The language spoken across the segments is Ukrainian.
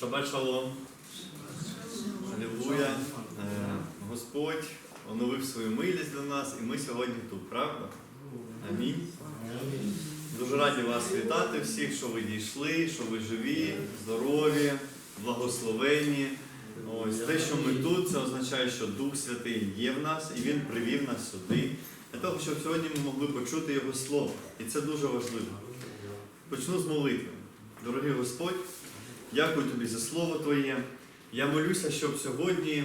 Шабат шалом. Алілуя. Е, Господь оновив свою милість для нас, і ми сьогодні тут, правда? Амінь. Дуже раді вас вітати всіх, що ви дійшли, що ви живі, здорові, благословенні. Ось те, що ми тут, це означає, що Дух Святий є в нас, і Він привів нас сюди, для того, щоб сьогодні ми могли почути Його Слово. І це дуже важливо. Почну з молитви. Дорогий Господь, дякую тобі за слово Твоє. Я молюся, щоб сьогодні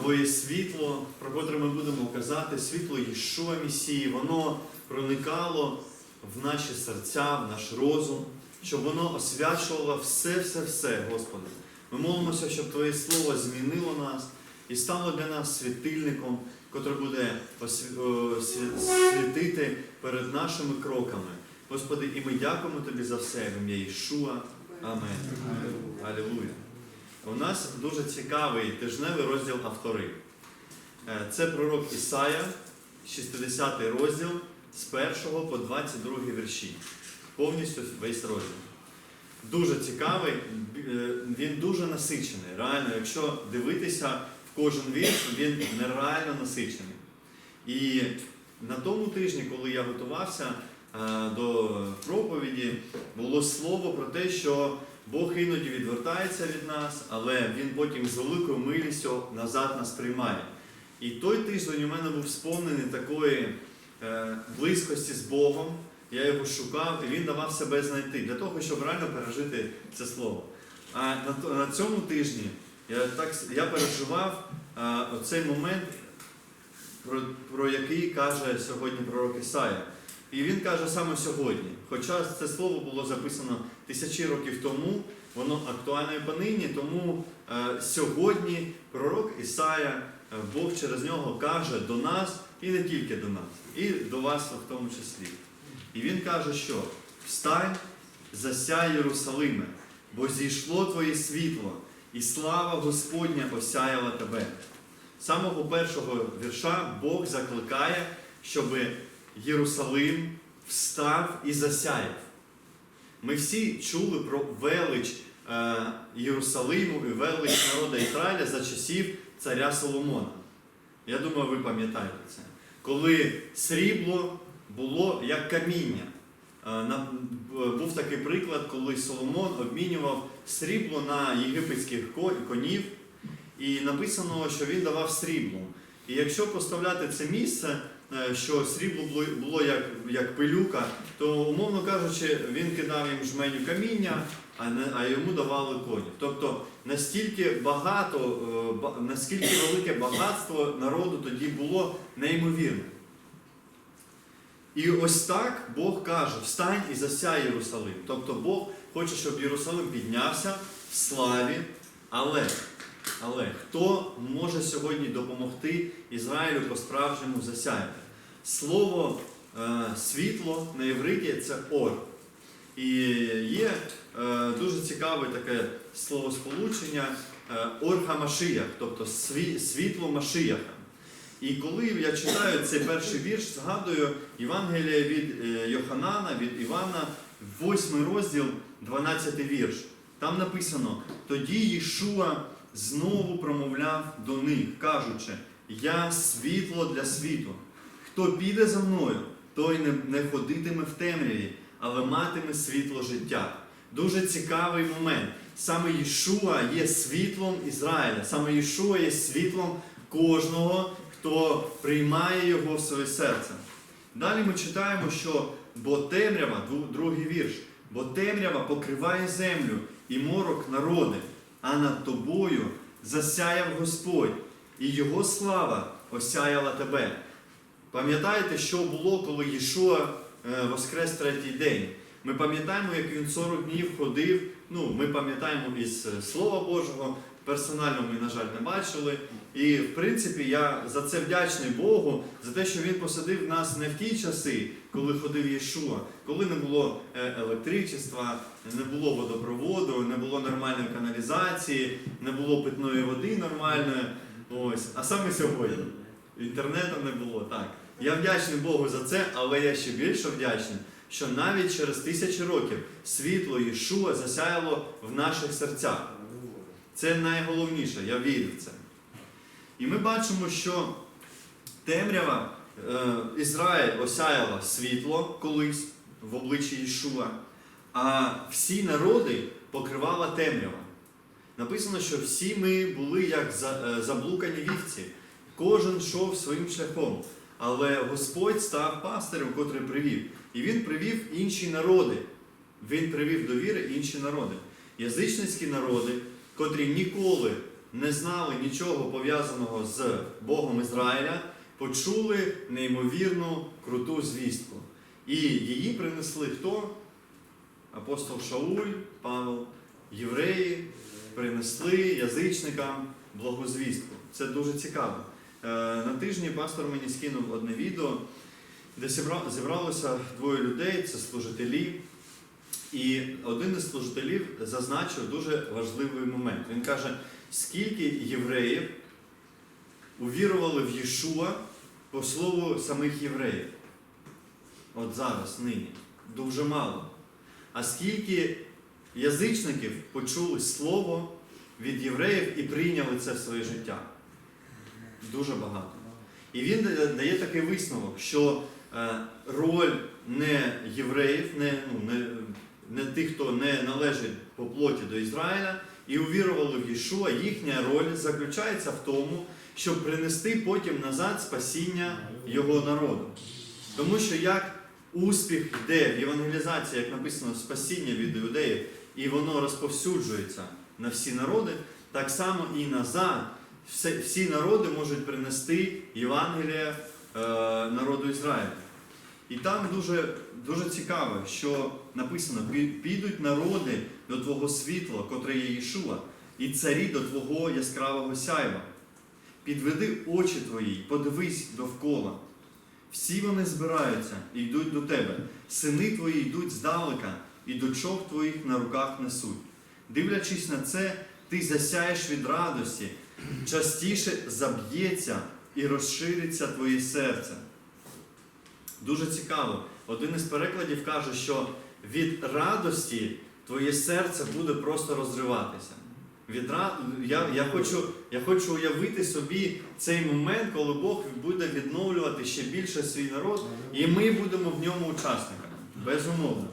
Твоє світло, про котре ми будемо казати, світло Єшуа Месії, воно проникало в наші серця, в наш розум, щоб воно освячувало все-все-все, Господи. Ми молимося, щоб Твоє Слово змінило нас і стало для нас світильником, котре буде світити перед нашими кроками. Господи, і ми дякуємо Тобі за все в ім'я Ішуа. Амен. Алілуя. У нас дуже цікавий тижневий розділ автори. Е, Це пророк Ісая, 60 розділ з 1 по 22 вірші. Повністю весь розділ. Дуже цікавий, е, він дуже насичений. Реально, якщо дивитися в кожен вірш, він нереально насичений. І на тому тижні, коли я готувався до проповіді, було слово про те, що Бог іноді відвертається від нас, але Він потім з великою милістю назад нас приймає. І той тиждень у мене був сповнений такої е, близькості з Богом. Я його шукав, і він давав себе знайти для того, щоб реально пережити це слово. А на, цьому тижні я, так, я переживав е, оцей момент, про, про який каже сьогодні пророк Ісая. І він каже саме сьогодні. Хоча це слово було записано тисячі років тому, воно актуальне і понині, тому е, сьогодні пророк Ісая, е, Бог через нього каже до нас і не тільки до нас, і до вас в тому числі. І він каже, що встань, засяй Єрусалиме, бо зійшло твоє світло, і слава Господня осяяла тебе. З самого першого вірша Бог закликає, щоб Єрусалим встав і засяяв. Ми всі чули про велич е, Єрусалиму і велич народу Ізраїля за часів царя Соломона. Я думаю, ви пам'ятаєте це. Коли срібло було як каміння. Е, Був такий приклад, коли Соломон обмінював срібло на єгипетських конів, і написано, що він давав срібло. І якщо поставляти це місце, е, що срібло було, як, як пилюка, то, умовно кажучи, він кидав їм жменю каміння, а, не, а йому давали конів. Тобто настільки багато, е, наскільки велике багатство народу тоді було неймовірне. І ось так Бог каже: встань і засяй Єрусалим. Тобто Бог хоче, щоб Єрусалим піднявся в славі, але, але хто може сьогодні допомогти Ізраїлю по-справжньому засяяти? Слово е, світло на євриті це ор. І є е, дуже цікаве таке словосполучення е, орха Машиях, тобто сві- світло Машияха. І коли я читаю цей перший вірш, згадую Євангелія від Йоханана, від Івана, 8 розділ, 12 вірш. Там написано: тоді Єшуа знову промовляв до них, кажучи: Я світло для світу. Хто піде за мною, той не, ходитиме в темряві, але матиме світло життя. Дуже цікавий момент. Саме Єшуа є світлом Ізраїля, саме Єшуа є світлом кожного, хто приймає його в своє серце. Далі ми читаємо, що бо темрява, другий вірш, бо темрява покриває землю і морок народи, а над тобою засяяв Господь, і його слава осяяла тебе. Пам'ятаєте, що було, коли Єшуа е, воскрес третій день? Ми пам'ятаємо, як він 40 днів ходив. Ну, ми пам'ятаємо із е, Слова Божого. Персонально ми, на жаль, не бачили. І в принципі я за це вдячний Богу, за те, що Він посадив нас не в ті часи, коли ходив Єшуа, коли не було е, електричества, не було водопроводу, не було нормальної каналізації, не було питної води нормальної. Ось, а саме сьогодні. Інтернету не було так. Я вдячний Богу за це, але я ще більше вдячний, що навіть через тисячі років світло Єшуа засяяло в наших серцях. Це найголовніше, я вірю в це. І ми бачимо, що темрява е, Ізраїль осяяла світло колись в обличчі Ішуа, а всі народи покривала темрява. Написано, що всі ми були як е, заблукані вівці, кожен йшов своїм шляхом. Але Господь став пастирем, котрий привів. І він привів інші народи. Він привів до віри інші народи. Язичницькі народи, котрі ніколи не знали нічого пов'язаного з Богом Ізраїля, почули неймовірну круту звістку. І її принесли хто? Апостол Шауль, Павел, євреї принесли язичникам благозвістку. Це дуже цікаво. Е, На тижні пастор мені скинув одне відео, де зібралося двоє людей, це служителі. І один із служителів зазначив дуже важливий момент. Він каже, скільки євреїв увірували в Єшуа по слову самих євреїв. От зараз, нині. Дуже мало. А скільки язичників почули слово від євреїв і прийняли це в своє життя? Дуже багато. І він дає- такий висновок, що е, роль не євреїв, не, ну, не, не тих, хто не належить по плоті до Ізраїля, і увірували в Єшуа, їхня роль заключається в тому, щоб принести потім назад спасіння його народу. Тому що як успіх йде в євангелізації, як написано, спасіння від іудеїв, і воно розповсюджується на всі народи, так само і назад всі народи можуть принести Євангелія е, народу Ізраїля. І там дуже, дуже цікаво, що написано: підуть народи до Твого світла, котре є Ішуа, і царі до Твого яскравого сяйва. Підведи очі твої, подивись довкола. Всі вони збираються і йдуть до тебе. Сини твої йдуть здалека, і дочок твоїх на руках несуть. Дивлячись на це, ти засяєш від радості, частіше заб'ється і розшириться твоє серце. Дуже цікаво. Один із перекладів каже, що від радості твоє серце буде просто розриватися. Від ра- я, я, хочу, я хочу уявити собі цей момент, коли Бог буде відновлювати ще більше свій народ, і ми будемо в ньому учасниками. Безумовно.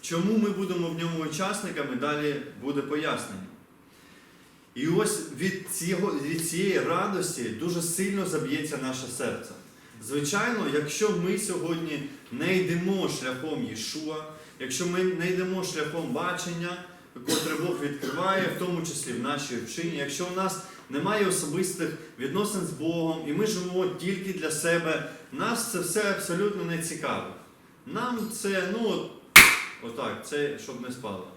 Чому ми будемо в ньому учасниками, далі буде пояснення. І ось від, цього, від цієї радості дуже сильно заб'ється наше серце. Звичайно, якщо ми сьогодні не йдемо шляхом Єшуа, якщо ми не йдемо шляхом бачення, котре Бог відкриває, в тому числі в нашій вчині, якщо в нас немає особистих відносин з Богом, і ми живемо тільки для себе, нас це все абсолютно не цікаво. Нам це, ну, отак, це щоб не спало.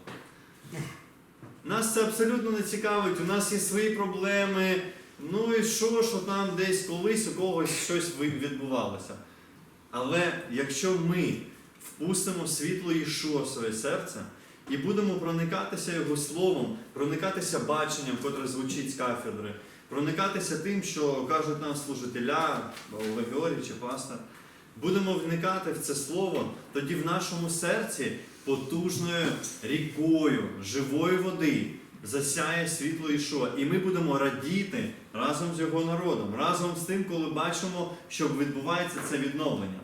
Нас це абсолютно не цікавить, у нас є свої проблеми. Ну і що, що там десь колись у когось щось відбувалося. Але якщо ми впустимо світло Ішуа в своє серце і будемо проникатися Його словом, проникатися баченням, котре звучить з кафедри, проникатися тим, що кажуть нам служителя, Олег Георгій чи пастор, будемо вникати в це слово, тоді в нашому серці потужною рікою живої води засяє світло Ішуа. І ми будемо радіти разом з його народом, разом з тим, коли бачимо, що відбувається це відновлення.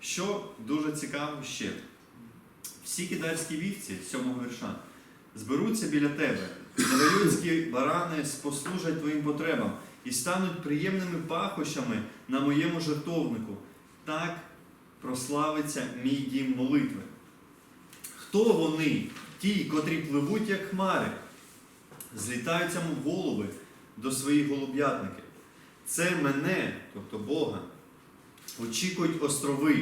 Що дуже цікаво ще. Всі китайські вівці з сьомого вірша зберуться біля тебе, невелюцькі барани послужать твоїм потребам і стануть приємними пахощами на моєму жертовнику. Так прославиться мій дім молитви. Хто вони, ті, котрі пливуть, як хмари, злітаються, голуби до своїх голуб'ятників? Це мене, тобто Бога, очікують острови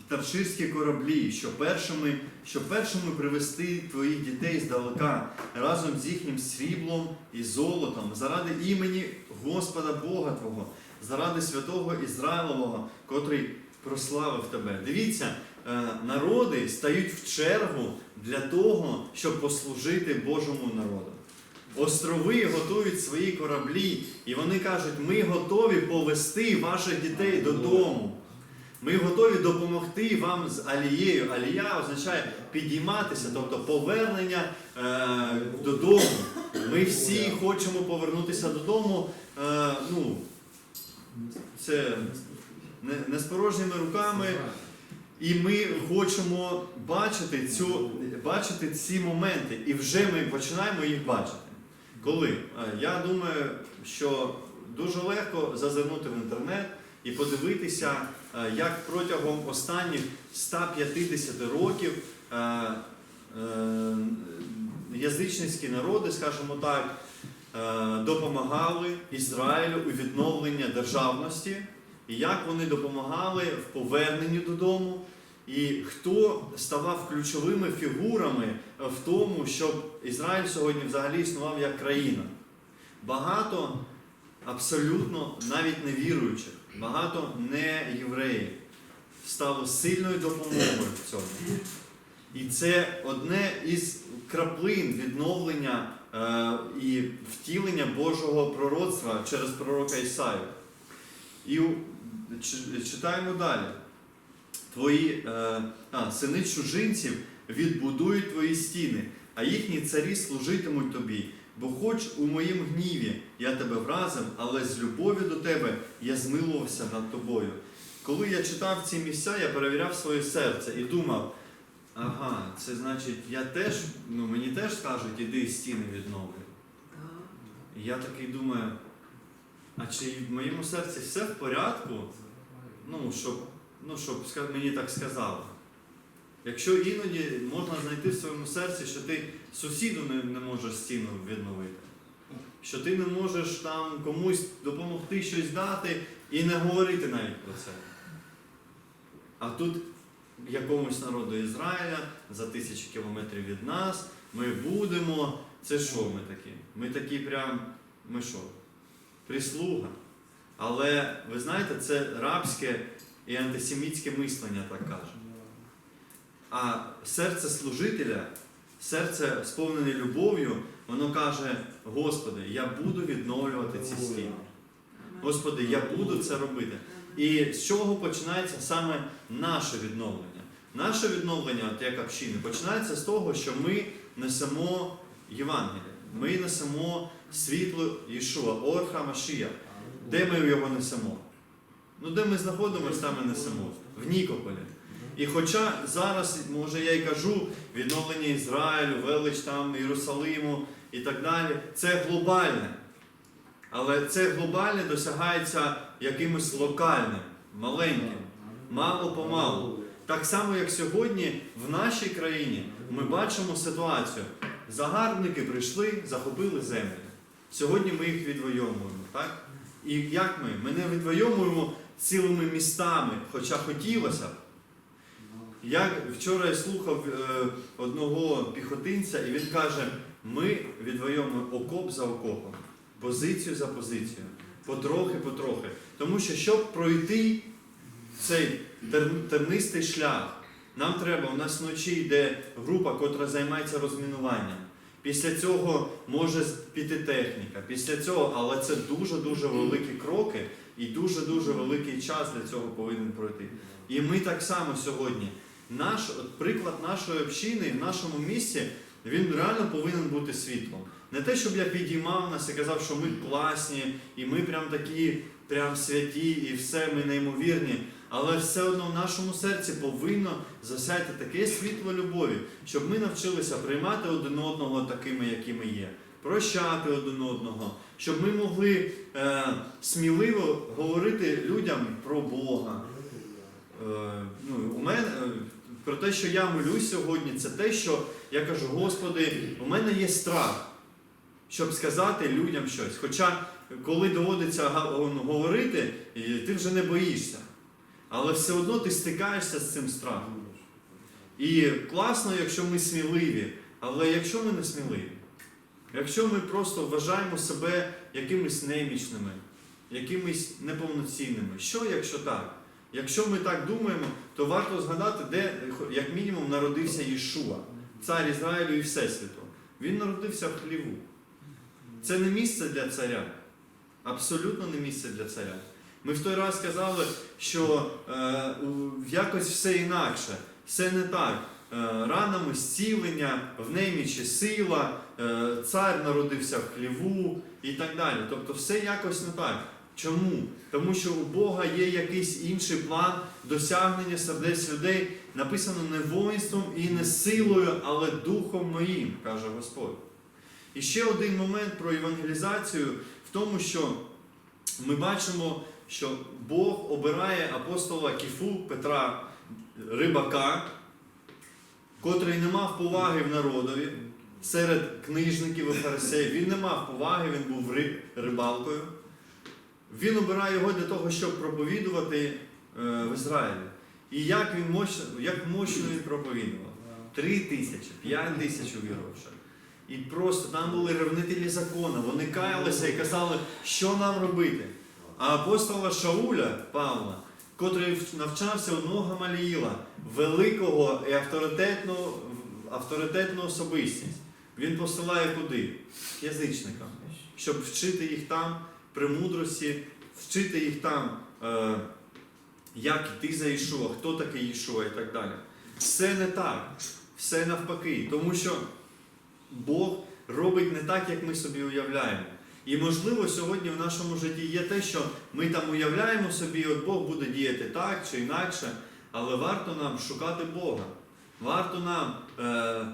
і тарширські кораблі, що першими, що першими привести твоїх дітей здалека разом з їхнім сріблом і золотом, заради імені Господа Бога Твого, заради святого Ізраїлового, котрий прославив тебе. Дивіться, е, народи стають в чергу для того, щоб послужити Божому народу. Острови готують свої кораблі, і вони кажуть, ми готові повести ваших дітей додому. Ми готові допомогти вам з алією. Алія означає підійматися, тобто повернення е, додому. Ми всі хочемо повернутися додому. Е, ну, це не, не з порожніми руками. І ми хочемо бачити, цю, бачити ці моменти, і вже ми починаємо їх бачити. Коли? Я думаю, що дуже легко зазирнути в інтернет і подивитися, як протягом останніх 150 років е, язичницькі народи, скажімо так, е, допомагали Ізраїлю у відновленні державності, і як вони допомагали в поверненні додому, і хто ставав ключовими фігурами в тому, щоб Ізраїль сьогодні взагалі існував як країна. Багато абсолютно навіть невіруючих, багато не євреїв стало сильною допомогою в цьому. І це одне із краплин відновлення е, і втілення Божого пророцтва через пророка Ісаю. І читаємо далі. Твої е, а, сини чужинців відбудують твої стіни, а їхні царі служитимуть тобі. Бо хоч у моїм гніві я тебе вразив, але з любові до тебе я змилувався над тобою. Коли я читав ці місця, я перевіряв своє серце і думав, ага, це значить, я теж, ну мені теж скажуть, іди стіни відновлюй. І я такий думаю, а чи в моєму серці все в порядку? Ну, щоб, ну, щоб мені так сказали. Якщо іноді можна знайти в своєму серці, що ти сусіду не, не можеш стіну відновити, що ти не можеш там комусь допомогти щось дати і не говорити навіть про це. А тут якомусь народу Ізраїля за тисячі кілометрів від нас ми будемо. Це що ми такі? Ми такі прям, ми що? Прислуга. Але ви знаєте, це рабське і антисемітське мислення так каже. А серце служителя, серце сповнене любов'ю, воно каже: Господи, я буду відновлювати ці стіни. Господи, я буду це робити. І з чого починається саме наше відновлення? Наше відновлення, от як общини, починається з того, що ми несемо Євангеліє. Ми несемо світло Ішуа, Орха Машія. Де ми його несемо? Ну, де ми знаходимося, там і несемо. В Нікополі. І хоча зараз, може, я й кажу, відновлення Ізраїлю, велич там Єрусалиму і так далі, це глобальне. Але це глобальне досягається якимось локальним, маленьким, мало помалу. Так само, як сьогодні в нашій країні ми бачимо ситуацію. Загарбники прийшли, захопили землю. Сьогодні ми їх відвоюємо. І як ми? Ми не відвоюємо цілими містами, хоча хотілося б. Я вчора я слухав е, одного піхотинця, і він каже: ми відвоюємо окоп за окопом, позицію за позицією, потрохи-потрохи. Тому що, щоб пройти цей тер- тернистий шлях, нам треба, у нас вночі йде група, котра займається розмінуванням. Після цього може піти техніка. Після цього, але це дуже-дуже великі кроки і дуже-дуже великий час для цього повинен пройти. І ми так само сьогодні. Наш от приклад нашої общини в нашому місті він реально повинен бути світлом. Не те, щоб я підіймав нас і казав, що ми класні, і ми прям такі, прям святі, і все ми неймовірні. Але все одно в нашому серці повинно засяяти таке світло любові, щоб ми навчилися приймати один одного такими, якими є, прощати один одного, щоб ми могли е, сміливо говорити людям про Бога. Е, ну, у мене е, про те, що я молюсь сьогодні, це те, що я кажу, Господи, у мене є страх, щоб сказати людям щось. Хоча, коли доводиться говорити, ти вже не боїшся. Але все одно ти стикаєшся з цим страхом. І класно, якщо ми сміливі, але якщо ми не сміливі, якщо ми просто вважаємо себе якимись немічними, якимись неповноцінними, що якщо так? Якщо ми так думаємо, то варто згадати, де як мінімум народився Єшуа, цар Ізраїлю і Всесвіту. Він народився в хліву. Це не місце для царя. Абсолютно не місце для царя. Ми в той раз казали, що е, якось все інакше, все не так. ранами зцілення, в немічі сила, е, цар народився в хліву і так далі. Тобто все якось не так. Чому? Тому що у Бога є якийсь інший план досягнення сердець людей, написано не воїнством і не силою, але духом моїм, каже Господь. І ще один момент про евангелізацію в тому, що ми бачимо, що Бог обирає апостола Кіфу Петра Рибака, котрий не мав поваги в народові серед книжників і фарисеїв. Він не мав поваги, він був ри- рибалкою. Він обирає його для того, щоб проповідувати е, в Ізраїлі. І як він мощно, як мощно він проповідував. Три тисячі, п'ять тисяч увіровших. І просто там були ревнителі закону, вони каялися і казали, що нам робити. А апостола Шауля Павла, котрий навчався у нога Маліїла, великого і авторитетного, авторитетну особистість, він посилає куди? Язичникам, щоб вчити їх там премудрості, вчити їх там, е, як йти за Ішуа, хто такий Ішуа і так далі. Все не так, все навпаки, тому що Бог робить не так, як ми собі уявляємо. І можливо, сьогодні в нашому житті є те, що ми там уявляємо собі, от Бог буде діяти так чи інакше, але варто нам шукати Бога. Варто нам е,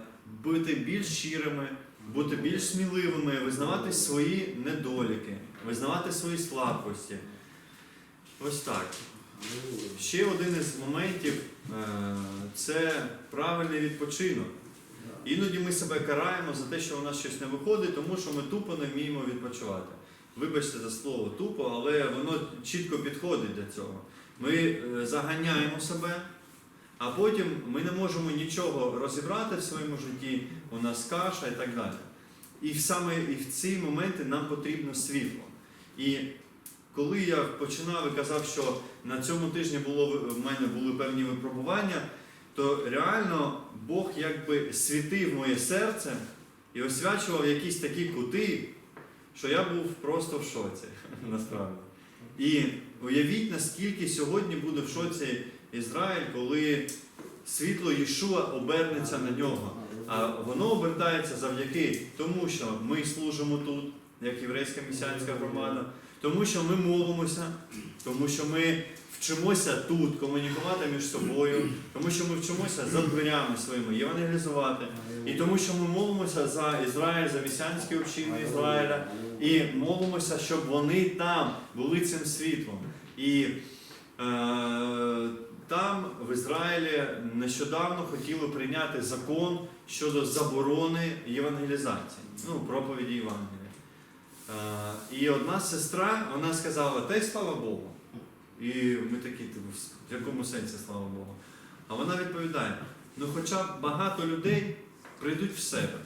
бути більш щирими, бути більш сміливими, визнавати свої недоліки, визнавати свої слабкості. Ось так. Ще один із моментів е, це правильний відпочинок. Іноді ми себе караємо за те, що у нас щось не виходить, тому що ми тупо не вміємо відпочивати. Вибачте за слово тупо, але воно чітко підходить для цього. Ми е, заганяємо себе, а потім ми не можемо нічого розібрати в своєму житті, у нас каша і так далі. І саме і в ці моменти нам потрібно світло. І коли я починав і казав, що на цьому тижні було в мене були певні випробування, то реально Бог якби світив моє серце і освячував якісь такі кути, що я був просто в шоці насправді. І уявіть, наскільки сьогодні буде в шоці Ізраїль, коли світло Єшуа обернеться на нього. А воно обертається завдяки тому, що ми служимо тут, як єврейська місіанська громада, тому що ми молимося, тому що ми вчимося тут комунікувати між собою, тому що ми вчимося за дверями своїми євангелізувати, і тому, що ми молимося за Ізраїль, за місіанські общини Ізраїля, і молимося, щоб вони там були цим світлом. І е, там, в Ізраїлі, нещодавно хотіли прийняти закон щодо заборони євангелізації, ну, проповіді Євангелія. Е, і одна сестра, вона сказала, та й слава Богу. І ми такі, типу, в якому сенсі слава Богу? А вона відповідає: ну хоча б багато людей прийдуть в себе.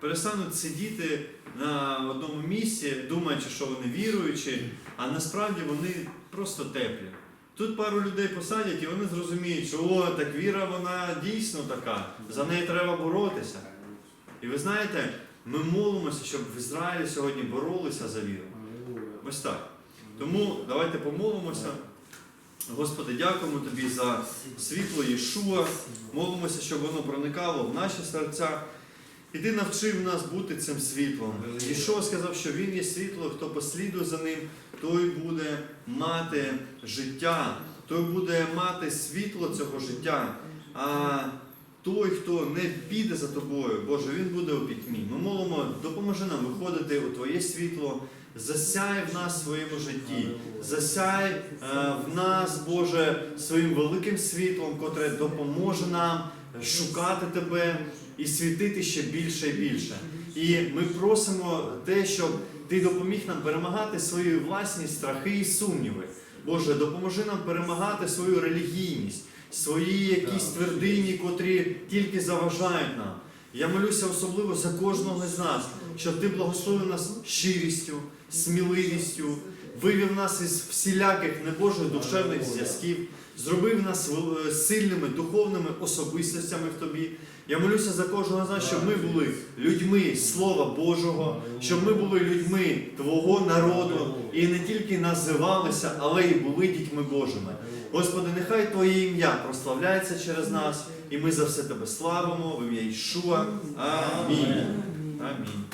Перестануть сидіти на одному місці, думаючи, що вони віруючі, а насправді вони просто теплі. Тут пару людей посадять і вони зрозуміють, що о, так віра, вона дійсно така, за неї треба боротися. І ви знаєте, ми молимося, щоб в Ізраїлі сьогодні боролися за віру. Ось так. Тому давайте помолимося. Господи, дякуємо Тобі за світло Єшуа. Молимося, щоб воно проникало в наші серця. І ти навчив нас бути цим світлом. Єшуа сказав, що Він є світло, хто послідує за ним, той буде мати життя, той буде мати світло цього життя. А той, хто не піде за тобою, Боже, він буде у пітьмі. Ми молимо, допоможи нам виходити у Твоє світло. Засяй в нас в своєму житті, засяй е, в нас, Боже, своїм великим світлом, котре допоможе нам шукати Тебе і світити ще більше і більше. І ми просимо те, щоб Ти допоміг нам перемагати свої власні страхи і сумніви. Боже, допоможи нам перемагати свою релігійність, свої якісь твердині, котрі тільки заважають нам. Я молюся особливо за кожного з нас, щоб ти благословив нас щирістю, сміливістю, вивів нас із всіляких небожих душевних зв'язків, зробив нас е, сильними духовними особистостями в тобі. Я молюся за кожного з нас, щоб ми були людьми Слова Божого, щоб ми були людьми Твого народу і не тільки називалися, але й були дітьми Божими. Господи, нехай Твоє ім'я прославляється через нас, і ми за все Тебе славимо в ім'я Ішуа. Амінь. Амінь.